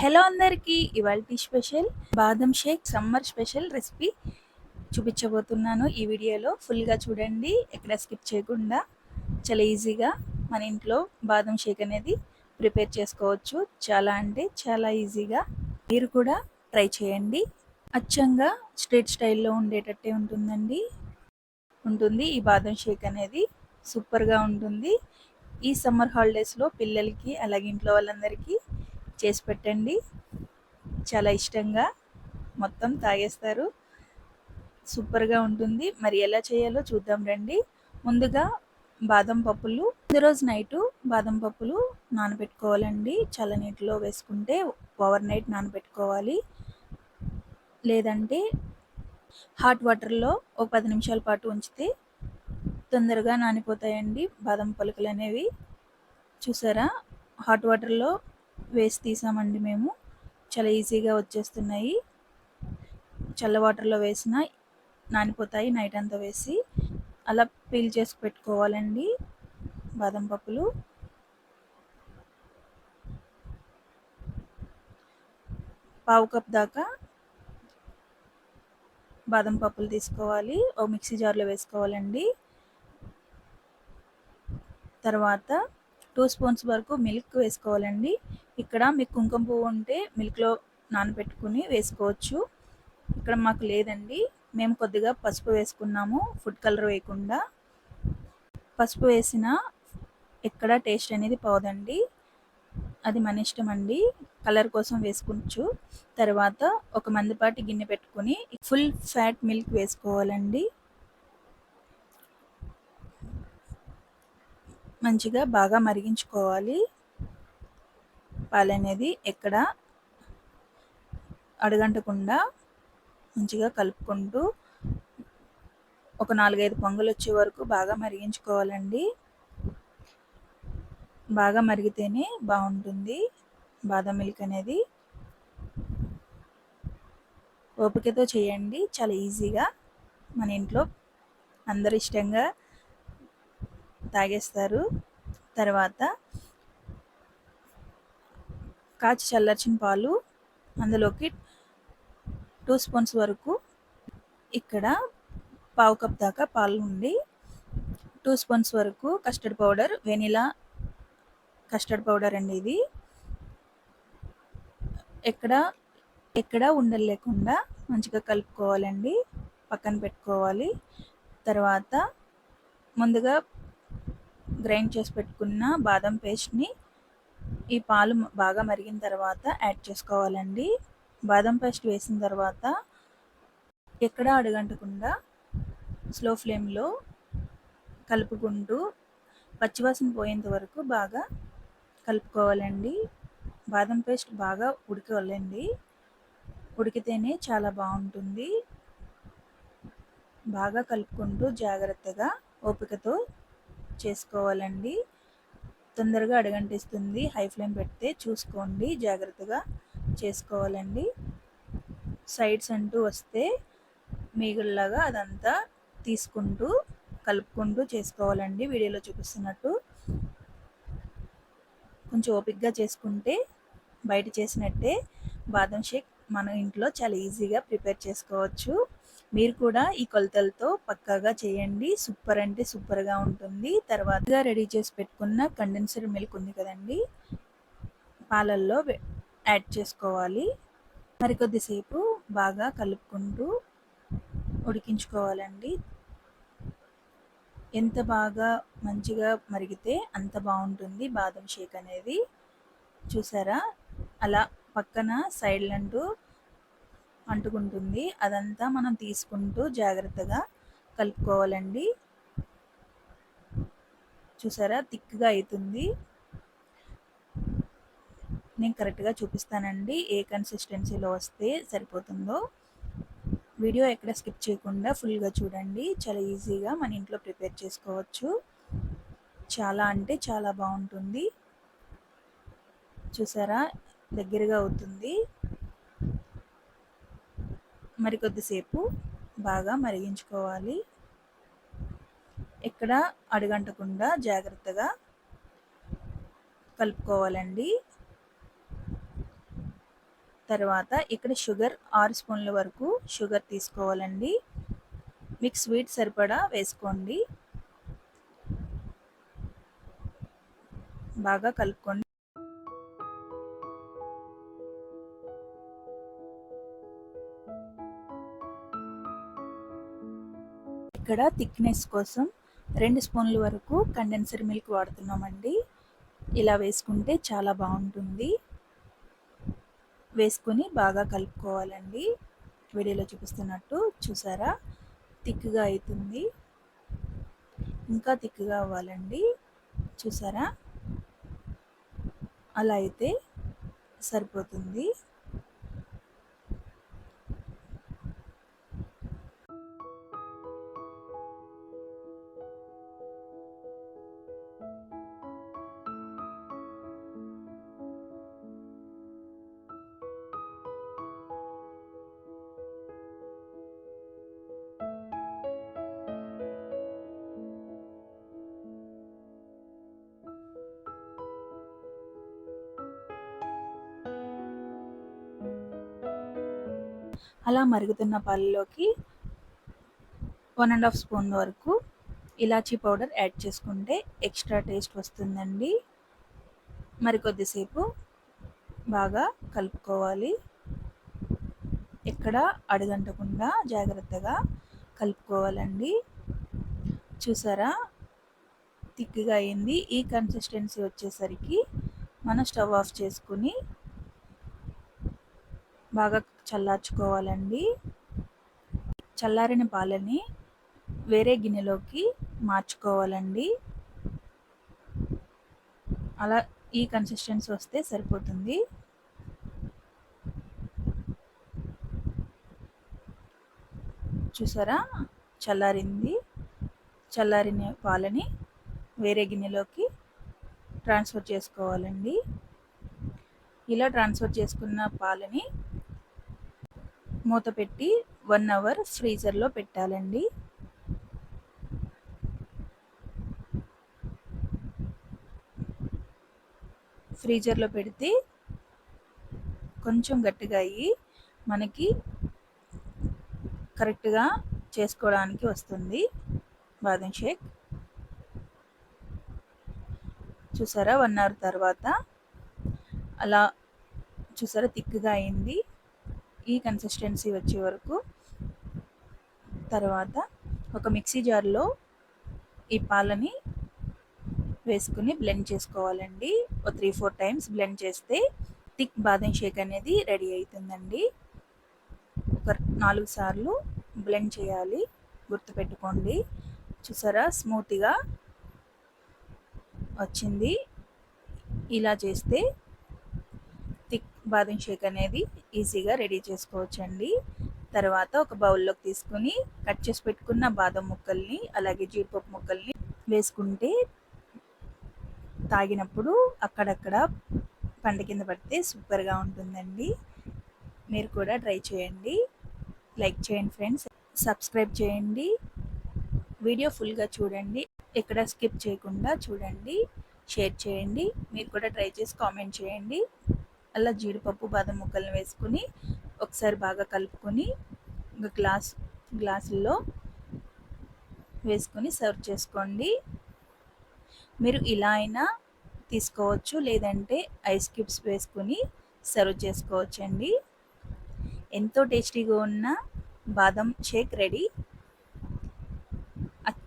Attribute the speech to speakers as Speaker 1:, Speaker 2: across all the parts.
Speaker 1: Hello అందరికీ ఇవాళ special బాదం షేక్ సమ్మర్ స్పెషల్ రెసిపీ చూపించబోతున్నాను ఈ వీడియోలో. ఫుల్గా చూడండి ఎక్కడ స్కిప్ చేయకుండా చాలా ఈజీగా మన ఇంట్లో బాదం షేక్ అనేది ప్రిపేర్ చేసుకోవచ్చు. చాలా అంటే చాలా ఈజీగా. మీరు కూడా ట్రై చేయండి. అచ్చంగా స్ట్రీట్ స్టైల్లో ఉండేటట్టే ఉంటుందండి. ఉంటుంది. ఈ బాదం షేక్ అనేది సూపర్గా ఉంటుంది. ఈ సమ్మర్ హాలిడేస్లో పిల్లలకి అలాగే ఇంట్లో వాళ్ళందరికీ చేసి పెట్టండి. చాలా ఇష్టంగా మొత్తం తాగేస్తారు. సూపర్గా ఉంటుంది. మరి ఎలా చేయాలో చూద్దాం రండి. ముందుగా బాదం పప్పులు. రోజు నైటు బాదం పప్పులు నానబెట్టుకోవాలండి. చాలా నీటిలో వేసుకుంటే ఓవర్ నైట్ నానబెట్టుకోవాలి. లేదంటే హాట్ వాటర్లో ఒక పది నిమిషాల పాటు ఉంచితే తొందరగా నానిపోతాయండి బాదం పలుకులు అనేవి చూసారా? హాట్ వాటర్లో వేసి తీసామండి మేము. చాలా ఈజీగా వచ్చేస్తున్నాయి. చల్ల వాటర్లో వేసిన నానిపోతాయి నైట్ అంతా వేసి. అలా పీల్ చేసి పెట్టుకోవాలండి బాదం పప్పులు. పావు కప్ దాకా బాదం పప్పులు తీసుకోవాలి. ఓ మిక్సీ జార్లో వేసుకోవాలండి. తర్వాత టూ స్పూన్స్ వరకు మిల్క్ వేసుకోవాలండి. ఇక్కడ మీకు కుంకుమ పువ్వు ఉంటే మిల్క్లో నానబెట్టుకుని వేసుకోవచ్చు. ఇక్కడ మాకు లేదండి. మేము కొద్దిగా పసుపు వేసుకున్నాము ఫుడ్ కలర్ వేయకుండా. పసుపు వేసిన ఎక్కడ టేస్ట్ అనేది పోదండి. అది మన ఇష్టం అండి కలర్ కోసం వేసుకోవచ్చు. తర్వాత ఒక మందిపాటి గిన్నె పెట్టుకుని ఫుల్ ఫ్యాట్ మిల్క్ వేసుకోవాలండి. మంచిగా బాగా మరిగించుకోవాలి. పాలు అనేది ఎక్కడ అడగంటకుండా మంచిగా కలుపుకుంటూ ఒక నాలుగైదు పొంగులు వచ్చే వరకు బాగా మరిగించుకోవాలండి. బాగా మరిగితేనే బాగుంటుంది బాదం మిల్క్ అనేది. ఓపికతో చేయండి చాలా ఈజీగా. మన ఇంట్లో అందరు ఇష్టంగా తాగేస్తారు. తర్వాత కాచి చల్లార్చిన పాలు అందులోకి టూ స్పూన్స్ వరకు ఇక్కడ పావు కప్ దాకా పాలు ఉండి టూ స్పూన్స్ వరకు custard powder vanilla custard powder అండి ఇది. ఎక్కడ ఎక్కడ ఉండలు లేకుండా మంచిగా కలుపుకోవాలండి. పక్కన పెట్టుకోవాలి. తర్వాత ముందుగా గ్రైండ్ చేసి పెట్టుకున్న బాదం పేస్ట్ని ఈ పాలు బాగా మరిగిన తర్వాత యాడ్ చేసుకోవాలండి. బాదం పేస్ట్ వేసిన తర్వాత ఎక్కడ అడగంటకుండా స్లో ఫ్లేమ్లో కలుపుకుంటూ పచ్చివాసన పోయేంత వరకు బాగా కలుపుకోవాలండి. బాదం పేస్ట్ బాగా ఉడకాలండి. ఉడికితేనే చాలా బాగుంటుంది. బాగా కలుపుకుంటూ జాగ్రత్తగా ఓపికతో చేసుకోవాలండి. తొందరగా అడగంటిస్తుంది. హై ఫ్లేమ్ పెడితే చూసుకోండి. జాగ్రత్తగా చేసుకోవాలండి. సైడ్స్ అంటూ వస్తే మీగుల్లాగా అదంతా తీసుకుంటూ కలుపుకుంటూ చేసుకోవాలండి. వీడియోలో చూపిస్తున్నట్టు. కొంచెం ఓపిక్గా చేసుకుంటే బయట చేసినట్టే బాదం షేక్ మన ఇంట్లో చాలా ఈజీగా ప్రిపేర్ చేసుకోవచ్చు. మీరు కూడా ఈ కొలతలతో పక్కాగా చేయండి. సూపర్ అంటే సూపర్గా ఉంటుంది. తర్వాత రెడీ చేసి పెట్టుకున్న కండెన్సర్ మిల్క్ ఉంది కదండి. పాలల్లో యాడ్ చేసుకోవాలి. మరికొద్దిసేపు బాగా కలుపుకుంటూ ఉడికించుకోవాలండి. ఎంత బాగా మంచిగా మరిగితే అంత బాగుంటుంది బాదం షేక్ అనేది. చూసారా? అలా పక్కన సైడ్లంటూ అంటుకుంటుంది. అదంతా మనం తీసుకుంటూ జాగ్రత్తగా కలుపుకోవాలండి. చూసారా? థిక్గా అవుతుంది నేను కరెక్ట్గా చూపిస్తానండి. ఏ కన్సిస్టెన్సీలో వస్తే సరిపోతుందో. వీడియో ఎక్కడ స్కిప్ చేయకుండా ఫుల్గా చూడండి. చాలా ఈజీగా మన ఇంట్లో ప్రిపేర్ చేసుకోవచ్చు. చాలా అంటే చాలా బాగుంటుంది. చూసారా? దగ్గరగా అవుతుంది. మరి కొద్దిసేపు బాగా మరిగించుకోవాలి. ఎక్కడ అడుగంటకుండా జాగ్రత్తగా కలుపుకోవాలండి. తర్వాత ఇక్కడ షుగర్ ఆరు స్పూన్ల వరకు షుగర్ తీసుకోవాలండి. మీకు స్వీట్ సరిపడా వేసుకోండి. బాగా కలుపుకోండి. ఇక్కడ థిక్నెస్ కోసం రెండు స్పూన్ల వరకు కండెన్సర్ మిల్క్ వాడుతున్నామండి. ఇలా వేసుకుంటే చాలా బాగుంటుంది. వేసుకొని బాగా కలుపుకోవాలండి. వీడియోలో చూపిస్తున్నట్టు చూసారా? థిక్గా అవుతుంది ఇంకా థిక్గా అవ్వాలండి. చూసారా? అలా అయితే సరిపోతుంది. అలా మరుగుతున్న పాలలోకి వన్ అండ్ హాఫ్ స్పూన్ వరకు ఇలాచీ పౌడర్ యాడ్ చేసుకుంటే ఎక్స్ట్రా టేస్ట్ వస్తుందండి. మరి కొద్దిసేపు బాగా కలుపుకోవాలి. ఎక్కడ అడగంటకుండా జాగ్రత్తగా కలుపుకోవాలండి. చూసారా? థిక్గా అయింది. ఈ కన్సిస్టెన్సీ వచ్చేసరికి మనం స్టవ్ ఆఫ్ చేసుకుని బాగా చల్లార్చుకోవాలండి. చల్లారిన పాలని వేరే గిన్నెలోకి మార్చుకోవాలండి. అలా ఈ కన్సిస్టెన్సీ వస్తే సరిపోతుంది. చూసారా? చల్లారింది. చల్లారిన పాలని వేరే గిన్నెలోకి ట్రాన్స్ఫర్ చేసుకోవాలండి. ఇలా ట్రాన్స్ఫర్ చేసుకున్న పాలని మూత పెట్టి వన్ అవర్ ఫ్రీజర్లో పెట్టాలండి. ఫ్రీజర్లో పెడితే కొంచెం గట్టిగా అయ్యి మనకి కరెక్ట్గా చేసుకోవడానికి వస్తుంది. బాదం షేక్. చూసారా? వన్ అవర్ తర్వాత అలా చూసారా? తిక్కుగా అయింది. ఈ కన్సిస్టెన్సీ వచ్చే వరకు తర్వాత ఒక మిక్సీ జార్లో ఈ పాలని వేసుకుని బ్లెండ్ చేసుకోవాలండి. ఒక త్రీ ఫోర్ టైమ్స్ బ్లెండ్ చేస్తే థిక్ బాదం షేక్ అనేది రెడీ అవుతుందండి ఒక నాలుగు సార్లు బ్లెండ్ చేయాలి. గుర్తుపెట్టుకోండి. చూసారా? స్మూత్గా వచ్చింది. ఇలా చేస్తే బాదం షేక్ అనేది ఈజీగా రెడీ చేసుకోవచ్చండి. తర్వాత ఒక బౌల్లోకి తీసుకుని కట్ చేసి పెట్టుకున్న బాదం ముక్కల్ని అలాగే జీడిపప్పు ముక్కల్ని వేసుకుంటే తాగినప్పుడు అక్కడక్కడ పంట కింద పడితే సూపర్గా ఉంటుందండి. మీరు కూడా ట్రై చేయండి. లైక్ చేయండి ఫ్రెండ్స్. సబ్స్క్రైబ్ చేయండి. వీడియో ఫుల్గా చూడండి. ఎక్కడ స్కిప్ చేయకుండా చూడండి. షేర్ చేయండి. మీరు కూడా ట్రై చేసి కామెంట్ చేయండి. అలా జీడిపప్పు బాదం ముక్కలను వేసుకుని ఒకసారి బాగా కలుపుకొని ఒక గ్లాస్ గ్లాసుల్లో వేసుకొని సర్వ్ చేసుకోండి. మీరు ఇలా అయినా తీసుకోవచ్చు లేదంటే ఐస్ క్యూబ్స్ వేసుకొని సర్వ్ చేసుకోవచ్చండి. ఎంతో టేస్టీగా ఉన్న బాదం షేక్ రెడీ.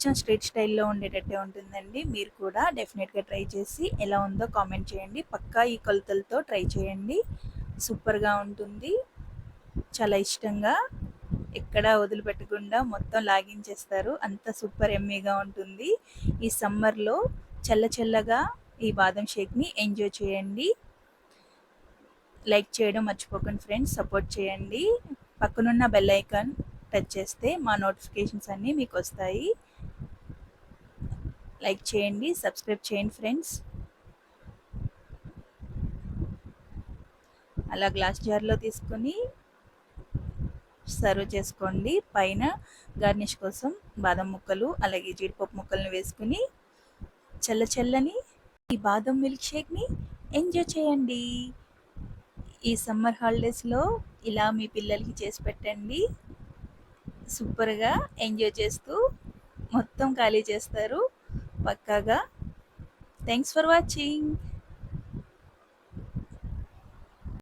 Speaker 1: అచ్చం స్ట్రీట్ స్టైల్లో ఉండేటట్టే ఉంటుందండి. మీరు కూడా డెఫినెట్గా ట్రై చేసి ఎలా ఉందో కామెంట్ చేయండి. పక్కా ఈ కొలతలతో ట్రై చేయండి. సూపర్గా ఉంటుంది. చాలా ఇష్టంగా ఎక్కడ వదిలిపెట్టకుండా మొత్తం లాగించేస్తారు. అంత సూపర్ ఎమ్మీగా ఉంటుంది. ఈ సమ్మర్లో చల్ల చల్లగా ఈ బాదం షేక్ని ఎంజాయ్ చేయండి. లైక్ చేయడం మర్చిపోకండి ఫ్రెండ్స్. సపోర్ట్ చేయండి. పక్కనున్న బెల్ ఐకాన్ టచ్ చేస్తే మా నోటిఫికేషన్స్ అన్నీ మీకు వస్తాయి. లైక్ చేయండి సబ్స్క్రైబ్ చేయండి ఫ్రెండ్స్. అలా గ్లాస్ జార్లో తీసుకొని సర్వ్ చేసుకోండి. పైన గార్నిష్ కోసం బాదం ముక్కలు అలాగే జీడిపప్పు ముక్కలను వేసుకుని చల్ల చల్లని ఈ బాదం మిల్క్ షేక్ని ఎంజాయ్ చేయండి. ఈ సమ్మర్ హాలిడేస్లో ఇలా మీ పిల్లలకి చేసి పెట్టండి. సూపర్గా ఎంజాయ్ చేస్తూ మొత్తం ఖాళీ చేస్తారు పక్కాగా. Thanks for watching.